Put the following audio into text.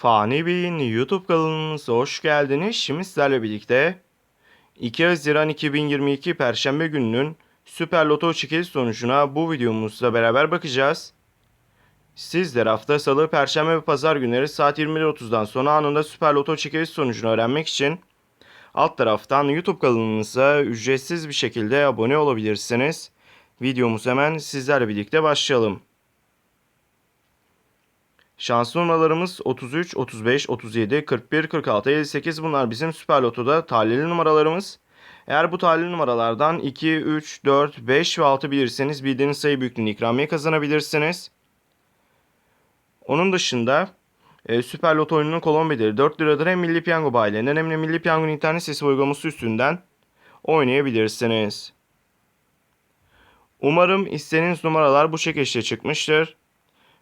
Fani Bey'in YouTube kanalımıza hoş geldiniz. Şimdi sizlerle birlikte 2 Haziran 2022 Perşembe gününün Süper Loto çekiliş sonucuna bu videomuzla beraber bakacağız. Sizler hafta salı, perşembe ve pazar günleri saat 21.30'dan sonra anında Süper Loto çekiliş sonucunu öğrenmek için alt taraftan YouTube kanalımıza ücretsiz bir şekilde abone olabilirsiniz. Videomuz hemen sizlerle birlikte başlayalım. Şanslı numaralarımız 33, 35, 37, 41, 46, 58 bunlar bizim Süper Loto'da talihli numaralarımız. Eğer bu talihli numaralardan 2, 3, 4, 5 ve 6 bilirseniz bildiğiniz sayı büyüklüğünde ikramiye kazanabilirsiniz. Onun dışında e, Süper Loto oyununun kolon bedeli 4 liradır. Hem Milli Piyango bayilerinden hem de Milli Piyango'nun internet sitesi uygulaması üstünden oynayabilirsiniz. Umarım istediğiniz numaralar bu çekişte çıkmıştır.